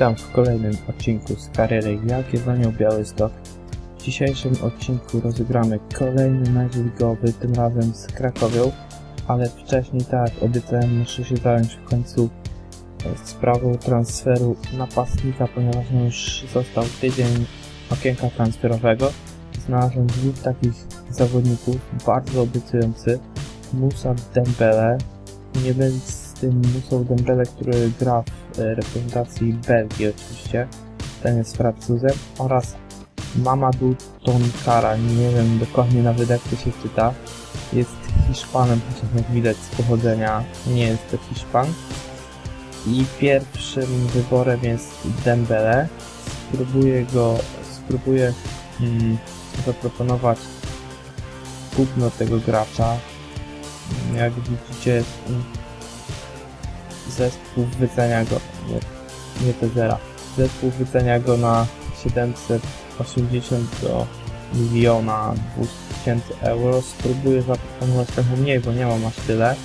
Witam w kolejnym odcinku z kariery Jagiellonią Białystok. W dzisiejszym odcinku rozegramy kolejny mecz ligowy, tym razem z Krakowią, ale wcześniej tak jak obiecałem muszę się zająć w końcu e, sprawą transferu napastnika, ponieważ już został tydzień okienka transferowego. Znalazłem dwóch takich zawodników, bardzo obiecujący. Musa Dembele, nie z tym Musą Dembele, który gra w e, reprezentacji Belgii oczywiście, ten jest Francuzem, oraz Mamadou Tonkara, nie wiem dokładnie nawet jak to się czyta, jest Hiszpanem, chociaż jak widać z pochodzenia nie jest to Hiszpan. I pierwszym wyborem jest Dembele. Spróbuję go, spróbuję mm, zaproponować kupno tego gracza. Jak widzicie, zespół wycenia go, nie, nie te zera, zespół wycenia go na 780 do miliona 200 tysięcy euro. Spróbuję zaproponować trochę mniej, bo nie mam aż tyle.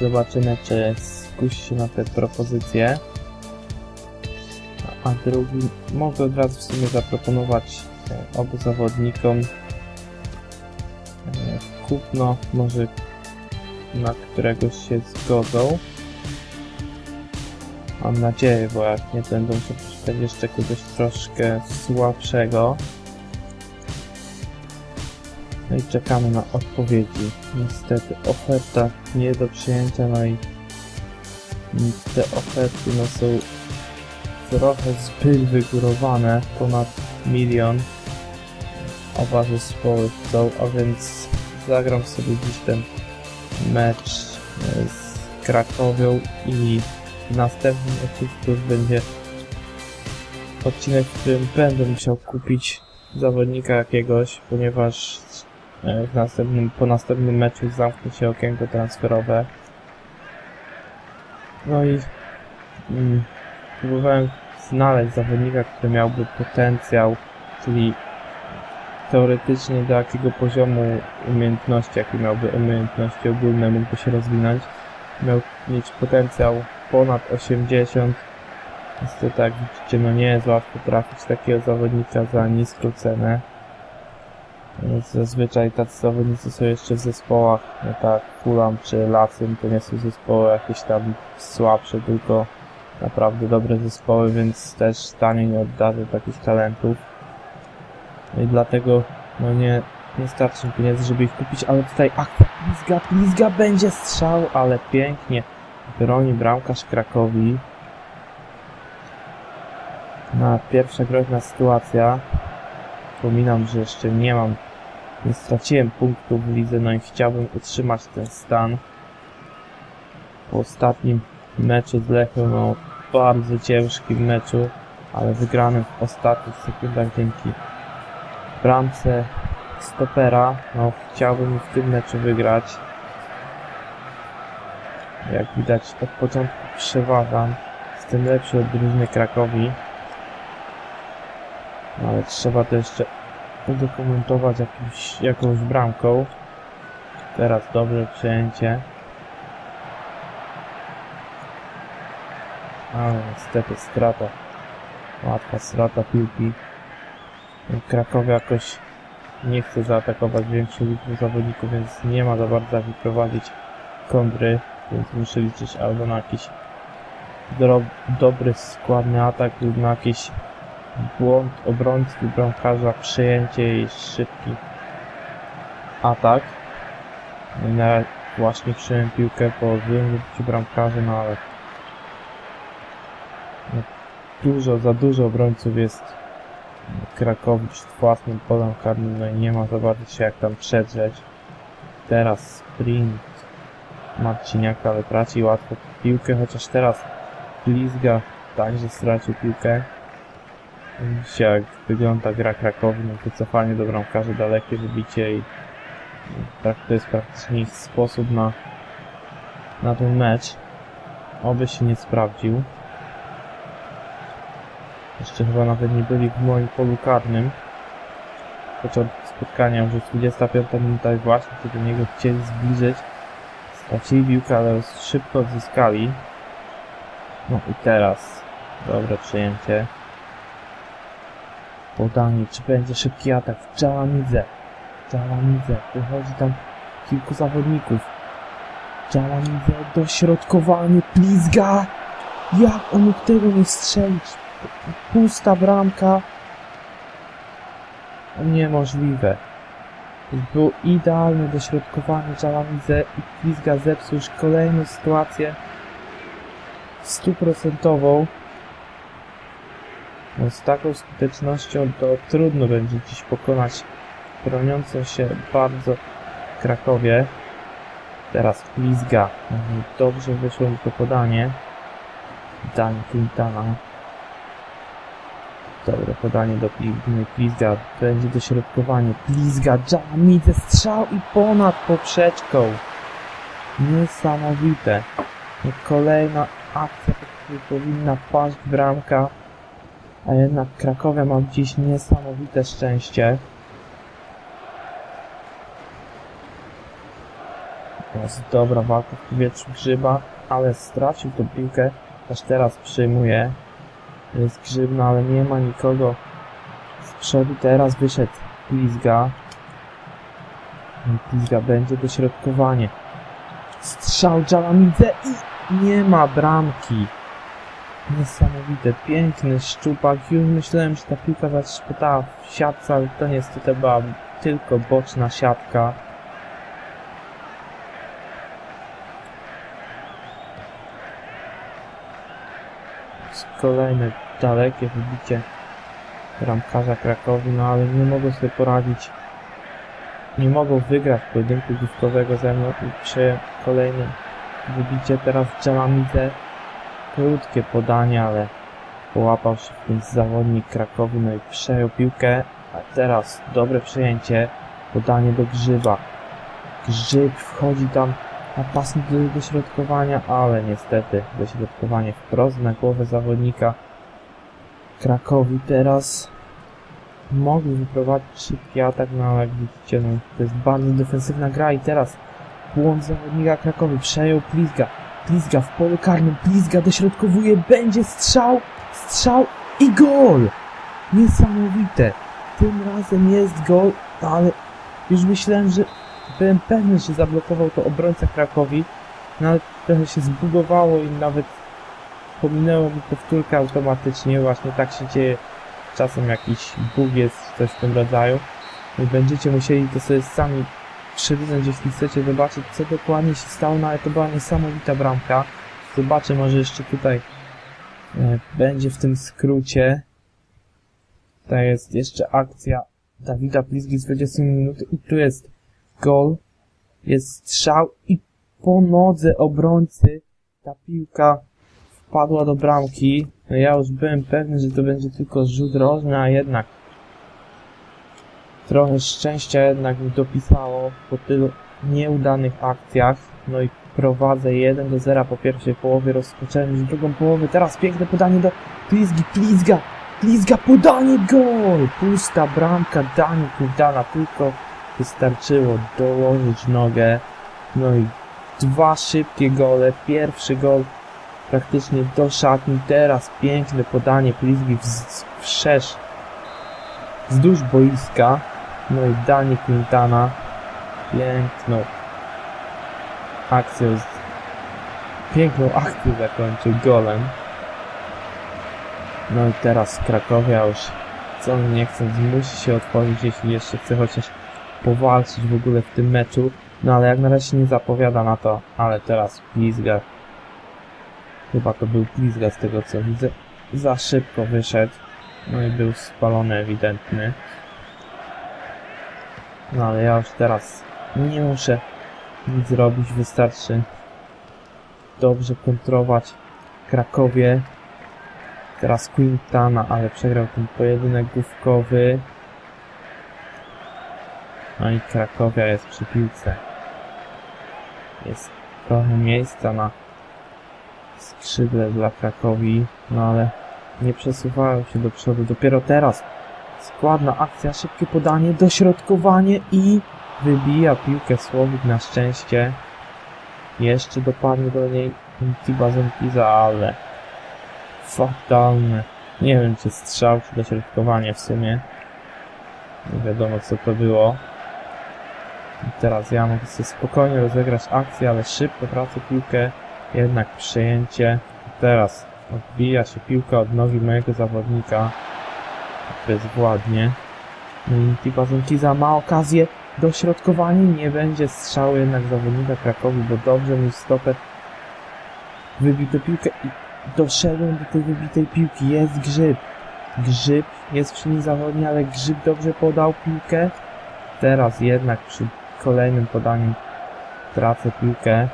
Zobaczymy, czy skusi się na te propozycje. A drugi, mogę od razu w sumie zaproponować e, obu zawodnikom e, kupno, może na któregoś się zgodzą. Mam nadzieję, bo jak nie będą to szukać jeszcze kogoś troszkę słabszego. No i czekamy na odpowiedzi. Niestety oferta nie do przyjęcia, no i te oferty no są trochę zbyt wygórowane, ponad milion. Oba zespoły chcą, a więc zagram sobie dziś ten mecz e, z Krakowią i w następnym odcinku już będzie odcinek, w którym będę musiał kupić zawodnika jakiegoś, ponieważ e, w następnym, po następnym meczu zamknie się okienko transferowe. No i mm, próbowałem znaleźć zawodnika, który miałby potencjał, czyli teoretycznie do jakiego poziomu umiejętności, jaki miałby umiejętności ogólne, mógłby się rozwinąć. Miał mieć potencjał ponad 80. Niestety, tak widzicie, no nie jest łatwo trafić takiego zawodnika za niską cenę. Zazwyczaj tacy zawodnicy są jeszcze w zespołach, no tak, Fulham czy Lacym, to nie są zespoły jakieś tam słabsze, tylko naprawdę dobre zespoły, więc też taniej nie oddarzy takich talentów. I dlatego no nie, nie starczy mi pieniędzy, żeby ich kupić, ale tutaj akcja Pizga, Pizga będzie strzał, ale pięknie broni bramkarz Krakowi. Na pierwsza groźna sytuacja. Wspominam, że jeszcze nie mam, nie straciłem punktów w lidze, no i chciałbym utrzymać ten stan. Po ostatnim meczu z Lechią, no bardzo ciężkim meczu, ale wygranym w ostatnich sekundach dzięki bramce stopera. No, chciałbym w tym meczu wygrać. Jak widać, od początku przeważam. Jestem lepszy od drużyny Krakowi. No, ale trzeba to jeszcze udokumentować jakimś, jakąś bramką. Teraz dobre przejęcie. Ale niestety strata. Łatwa strata piłki. Krakowie jakoś nie chce zaatakować większej liczby zawodników, więc nie ma za bardzo jak wyprowadzić kontry, więc muszę liczyć albo na jakiś dobry, składny atak lub na jakiś błąd obrońcy bramkarza, przejęcie i szybki atak. No i na właśnie przyjąłem piłkę po złym wybiciu bramkarza, no ale no, dużo, za dużo obrońców jest Krakowicz w własnym polem karnym, no i nie ma za bardzo się jak tam przedrzeć. Teraz sprint Marciniaka, ale traci łatwo piłkę, chociaż teraz Blizga także stracił piłkę. Widzicie jak wygląda gra Krakowi, no to cofanie do bramkarzy, dalekie wybicie i tak to jest praktycznie sposób na, na ten mecz. Oby się nie sprawdził. Jeszcze chyba nawet nie byli w moim polu karnym. Początek spotkania, jest 25 minuta i właśnie się do niego chcieli zbliżyć. Stracili piłkę, ale szybko odzyskali. No i teraz Dobre przyjęcie. Podanie, czy będzie szybki atak? Dżalamidze. Dżalamidze. Wychodzi tam kilku zawodników. Dżalamidze, dośrodkowanie, plizga! Jak on mógł tego nie strzelić? Pusta bramka. Niemożliwe. Było idealne dośrodkowanie Dżalamidze i plizga zepsuł już kolejną sytuację stuprocentową. No z taką skutecznością to trudno będzie dziś pokonać broniącą się bardzo Krakowie. Teraz Plizga. Mhm, Dobrze wyszło mu to podanie. Danie Quintana. Dobre podanie do Pli- Plizga. Będzie dośrodkowanie. Plizga, Jamidze, strzał i ponad poprzeczką. Niesamowite. Kolejna akcja, po której powinna paść bramka. A jednak Krakowia ma dziś niesamowite szczęście. Jest dobra walka w powietrzu Grzyba, ale stracił tą piłkę. Aż teraz przyjmuje. Jest Grzybna, ale nie ma nikogo z przodu. Teraz wyszedł Plizga. I Plizga będzie dośrodkowanie. Strzał Dżalamidze i nie ma bramki. Niesamowite, piękny szczupak. Już myślałem, że ta piłka zatrzpotała w siatce, ale to niestety była tylko boczna siatka. Kolejne dalekie wybicie ramkarza Krakowi, no ale nie mogą sobie poradzić. Nie mogą wygrać pojedynku główkowego ze mną i przy kolejnym wybicie teraz Dżalamidze. Krótkie podanie, ale połapał się w tym zawodnik Krakowi, no i przejął piłkę. A teraz dobre przejęcie, podanie do Grzyba. Grzyb wchodzi tam napastnik do dośrodkowania, ale niestety dośrodkowanie wprost na głowę zawodnika Krakowi teraz mogli wyprowadzić szybki atak, no ale jak widzicie, no, to jest bardzo defensywna gra i teraz błąd zawodnika Krakowi przejął Plizga. Plizga w polu karnym, Plizga dośrodkowuje, będzie strzał, strzał i gol! Niesamowite! Tym razem jest gol, ale już myślałem, że byłem pewny, że zablokował to obrońca Krakowi, no ale trochę się zbugowało i nawet pominęło mi powtórkę automatycznie, właśnie tak się dzieje czasem jakiś bug jest, coś w tym rodzaju. I będziecie musieli to sobie sami przewinąć, jeśli chcecie zobaczyć, co dokładnie się stało, no ale to była niesamowita bramka. Zobaczę, może jeszcze tutaj e, będzie w tym skrócie. To jest jeszcze akcja Dawida Plizgi z 20 minuty i tu jest gol, jest strzał i po nodze obrońcy ta piłka wpadła do bramki. No ja już byłem pewny, że to będzie tylko rzut rożny, a jednak trochę szczęścia jednak mi dopisało po tylu nieudanych akcjach. No i prowadzę 1 do 0 po pierwszej połowie, rozpocząłem już drugą połowę. Teraz piękne podanie do Plizgi, Plizga, Plizga, podanie, gol! Pusta bramka, Dani Kurdana, tylko wystarczyło dołożyć nogę. No i dwa szybkie gole, pierwszy gol praktycznie do szatni. Teraz piękne podanie Plizgi wz- wszerz wzdłuż boiska. No i Dani Quintana piękną akcją, z... piękną akcję zakończył golem. No i teraz Krakowia już co nie chcąc musi się otworzyć, jeśli jeszcze chce chociaż powalczyć w ogóle w tym meczu. No ale jak na razie nie zapowiada na to, ale teraz Plizga Chyba to był Plizga z tego co widzę. Za szybko wyszedł. No i był spalony ewidentny. No ale ja już teraz nie muszę nic robić. Wystarczy dobrze kontrolować Krakowie. Teraz Quintana, ale przegrał ten pojedynek główkowy. No i Krakowia jest przy piłce. Jest trochę miejsca na skrzydle dla Krakowi, no ale nie przesuwają się do przodu. Dopiero teraz składna akcja, szybkie podanie, dośrodkowanie i wybija piłkę Słowik na szczęście. Jeszcze dopadnie do niej Tiba Zempiza, ale fatalne. Nie wiem, czy strzał, czy dośrodkowanie w sumie. Nie wiadomo, co to było. Teraz ja mogę sobie spokojnie rozegrać akcję, ale szybko tracę piłkę. Jednak przejęcie. Teraz odbija się piłka od nogi mojego zawodnika. Bezwładnie. No i Tipa Zonkiza ma okazję dośrodkowanie. Nie będzie strzału jednak zawodnika Krakowi, bo dobrze mój stoper wybił tę piłkę i doszedłem do tej wybitej piłki. Jest grzyb. Grzyb jest przy nim zawodnie, ale grzyb dobrze podał piłkę. Teraz jednak przy kolejnym podaniu tracę piłkę.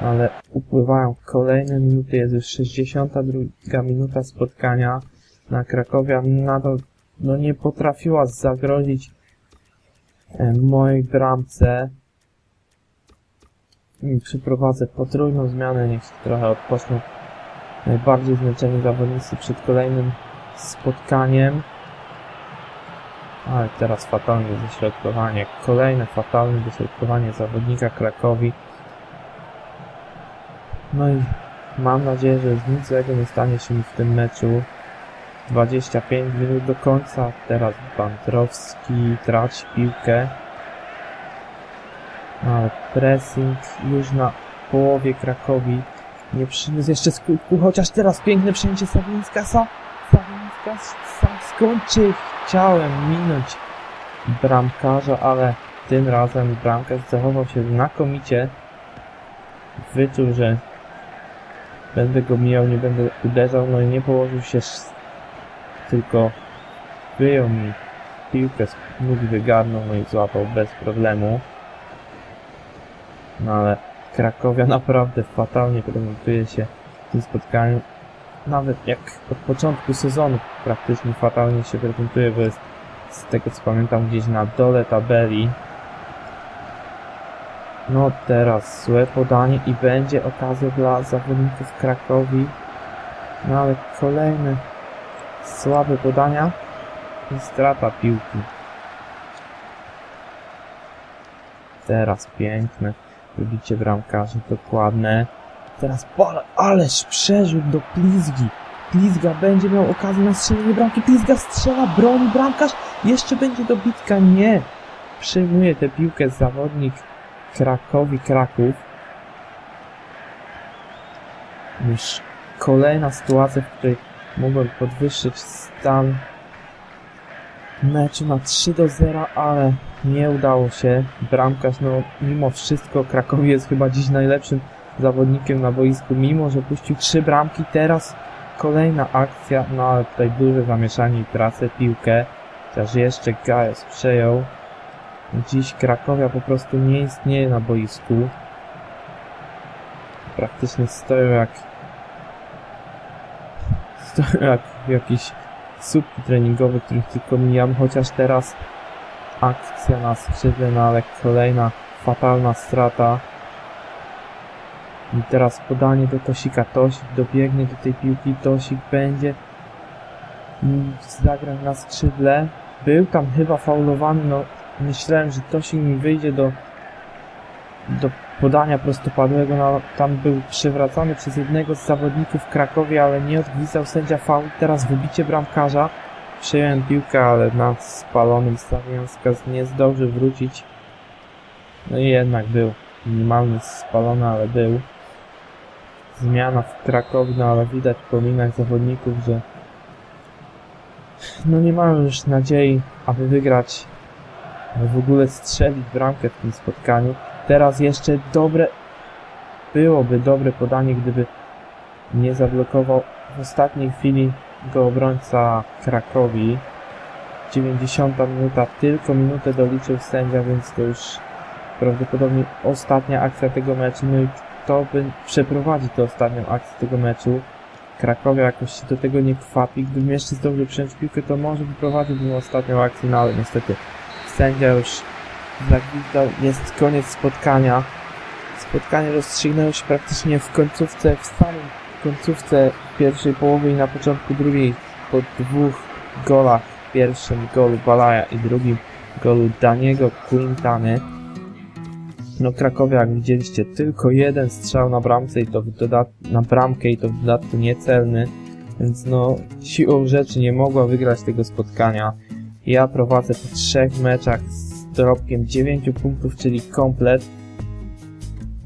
Ale upływają kolejne minuty, jest już 62 minuta spotkania. Na Krakowia nadal no, nie potrafiła zagrozić e, mojej bramce. I Przyprowadzę potrójną zmianę, niech trochę odpoczną najbardziej zmęczeni zawodnicy przed kolejnym spotkaniem. Ale teraz fatalne dośrodkowanie. Kolejne fatalne dośrodkowanie zawodnika Krakowi. No i mam nadzieję, że nic złego nie stanie się w tym meczu. 25 minut do końca. Teraz Bandrowski traci piłkę. Ale pressing już na połowie Krakowi nie przyniósł jeszcze skutku, chociaż teraz piękne przejęcie Sawinskasa. Sawinskas sam skończy. Chciałem minąć bramkarza, ale tym razem bramkarz zachował się znakomicie. Wyczuł, że będę go mijał, nie będę uderzał, no i nie położył się, tylko wyjął mi piłkę z nóg, wygarnął, no i złapał bez problemu. No ale Krakowia naprawdę fatalnie prezentuje się w tym spotkaniu. Nawet jak od początku sezonu praktycznie fatalnie się prezentuje, bo jest z tego co pamiętam gdzieś na dole tabeli. No teraz złe podanie i będzie okazja dla zawodników Krakowi. No ale kolejne słabe podania i strata piłki. Teraz piękne wybicie bramkarzy, dokładne. Teraz bal, ależ przerzut do Plizgi. Plizga będzie miał okazję na strzelenie bramki. Plizga strzela, broni bramkarz. Jeszcze będzie dobitka. Nie. Przyjmuje tę piłkę zawodnik Krakowi Kraków. Już kolejna sytuacja, w której mogłem podwyższyć stan meczu na 3 do 0, ale nie udało się. Bramkarz, no mimo wszystko Krakowi jest chyba dziś najlepszym zawodnikiem na boisku, mimo że puścił trzy bramki. Teraz kolejna akcja, no ale tutaj duże zamieszanie i tracę piłkę. Chociaż jeszcze Gajos przejął. Dziś Krakowia po prostu nie istnieje na boisku. Praktycznie stoją jak stoją jak jakiś słupki treningowe, których tylko mijam, chociaż teraz akcja na skrzydle, no ale kolejna fatalna strata. I teraz podanie do Tosika. Tosik dobiegnie do tej piłki. Tosik będzie zagrał na skrzydle. Był tam chyba faulowany, no myślałem, że Tosik mi wyjdzie do do podania prostopadłego, no tam był przewracany przez jednego z zawodników Krakowie, ale nie odgwizdał sędzia faul. Teraz wybicie bramkarza. Przejąłem piłkę, ale na spalonym Stawianskas nie zdążył wrócić. No i jednak był minimalny spalony, ale był. Zmiana w Krakowie, no ale widać po minach zawodników, że no nie mają już nadziei, aby wygrać, aby w ogóle strzelić bramkę w tym spotkaniu. Teraz jeszcze dobre, byłoby dobre podanie, gdyby nie zablokował w ostatniej chwili go obrońca Krakowi. 90 minuta, tylko minutę doliczył sędzia, więc to już prawdopodobnie ostatnia akcja tego meczu. No i kto by przeprowadzi tę ostatnią akcję tego meczu? Krakowia jakoś się do tego nie kwapi. Gdybym jeszcze zdążył przyjąć piłkę, to może wyprowadziłbym ostatnią akcję, no ale niestety sędzia już zagwizdał. Jest koniec spotkania. Spotkanie rozstrzygnęło się praktycznie w końcówce, w samym końcówce pierwszej połowy i na początku drugiej po dwóch golach. Pierwszym golu Balaja i drugim golu Daniego Quintany. No Krakowie, jak widzieliście, tylko jeden strzał na bramce i to dodat- na bramkę i to w dodatku niecelny. Więc no, siłą rzeczy nie mogła wygrać tego spotkania. Ja prowadzę po trzech meczach z dorobkiem 9 punktów, czyli komplet.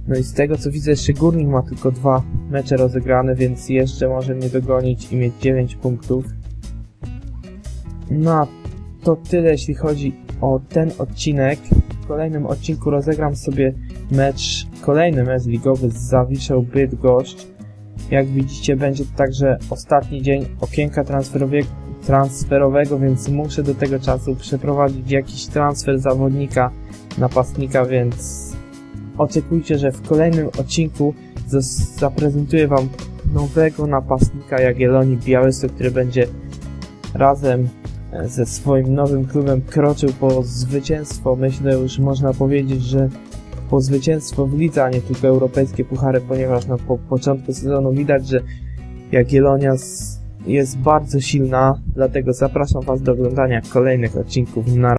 No i z tego co widzę, jeszcze Górnik ma tylko dwa mecze rozegrane, więc jeszcze może mnie dogonić i mieć 9 punktów. No to tyle jeśli chodzi o ten odcinek. Kolejnym odcinku rozegram sobie mecz, kolejny mecz ligowy z Zawiszą Bydgoszcz. Jak widzicie będzie to także ostatni dzień okienka transferowego, więc muszę do tego czasu przeprowadzić jakiś transfer zawodnika, napastnika, więc oczekujcie, że w kolejnym odcinku zaprezentuję Wam nowego napastnika Jagiellonii Białystok, który będzie razem ze swoim nowym klubem kroczył po zwycięstwo. Myślę już można powiedzieć, że po zwycięstwo w lidze, a nie tylko europejskie puchary, ponieważ na po początku sezonu widać, że Jagiellonia jest bardzo silna, dlatego zapraszam Was do oglądania kolejnych odcinków. Na